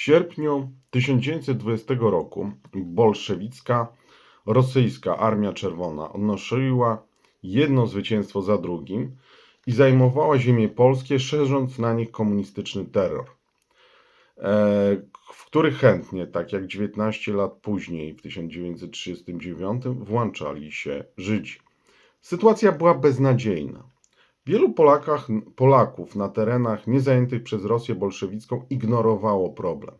sierpniu 1920 roku bolszewicka rosyjska Armia Czerwona odnosiła jedno zwycięstwo za drugim i zajmowała ziemie polskie, szerząc na nich komunistyczny terror, e, w który chętnie, tak jak 19 lat później, w 1939, włączali się Żydzi. Sytuacja była beznadziejna. Wielu Polakach, Polaków na terenach niezajętych przez Rosję bolszewicką ignorowało problem.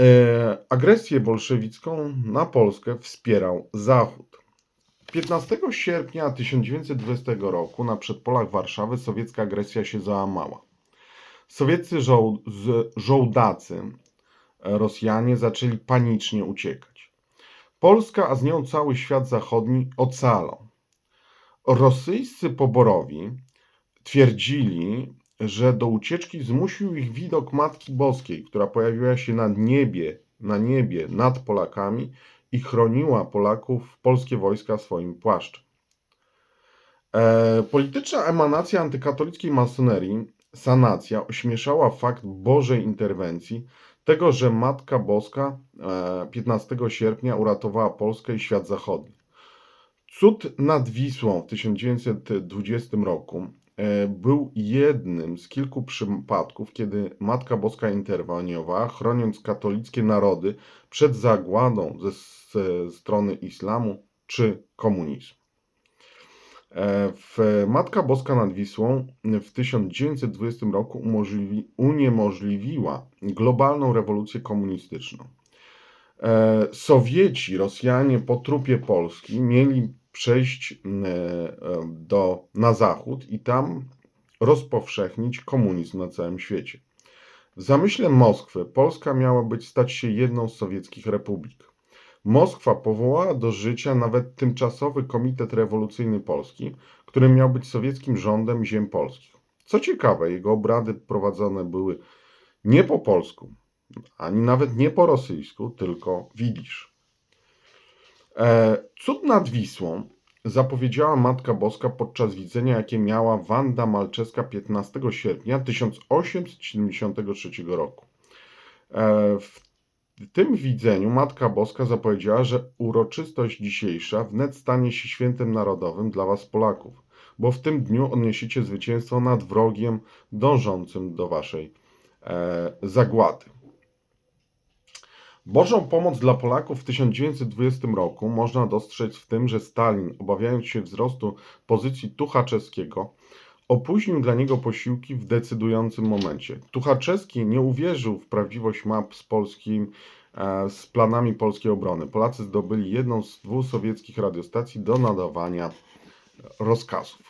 E, agresję bolszewicką na Polskę wspierał Zachód. 15 sierpnia 1920 roku na przedpolach Warszawy sowiecka agresja się załamała. Sowieccy żoł, z, żołdacy, e, Rosjanie, zaczęli panicznie uciekać. Polska, a z nią cały świat zachodni ocalał. Rosyjscy poborowi twierdzili, że do ucieczki zmusił ich widok Matki Boskiej, która pojawiła się na niebie, na niebie nad Polakami i chroniła Polaków, polskie wojska swoim płaszczem. E, polityczna emanacja antykatolickiej masonerii, sanacja, ośmieszała fakt Bożej interwencji, tego, że Matka Boska e, 15 sierpnia uratowała Polskę i świat zachodni. Cud nad Wisłą w 1920 roku e, był jednym z kilku przypadków, kiedy Matka Boska interweniowała, chroniąc katolickie narody przed zagładą ze, ze strony islamu czy komunizmu. E, W Matka Boska nad Wisłą w 1920 roku uniemożliwiła globalną rewolucję komunistyczną. E, Sowieci, Rosjanie po trupie Polski mieli przejść e, do, na zachód i tam rozpowszechnić komunizm na całym świecie. W zamyśle Moskwy Polska miała być stać się jedną z sowieckich republik. Moskwa powołała do życia nawet tymczasowy Komitet Rewolucyjny Polski, który miał być sowieckim rządem ziem polskich. Co ciekawe, jego obrady prowadzone były nie po polsku, ani nawet nie po rosyjsku, tylko widzisz. E, Cud nad Wisłą zapowiedziała Matka Boska podczas widzenia, jakie miała Wanda Malczewska 15 sierpnia 1873 roku. E, W tym widzeniu Matka Boska zapowiedziała, że uroczystość dzisiejsza wnet stanie się świętem narodowym dla Was Polaków, bo w tym dniu odniesiecie zwycięstwo nad wrogiem dążącym do Waszej e, zagłady. Bożą pomoc dla Polaków w 1920 roku można dostrzec w tym, że Stalin, obawiając się wzrostu pozycji Tuchaczewskiego, opóźnił dla niego posiłki w decydującym momencie. Tuchaczewski nie uwierzył w prawdziwość map z polskim, e, z planami polskiej obrony. Polacy zdobyli jedną z dwóch sowieckich radiostacji do nadawania rozkazów.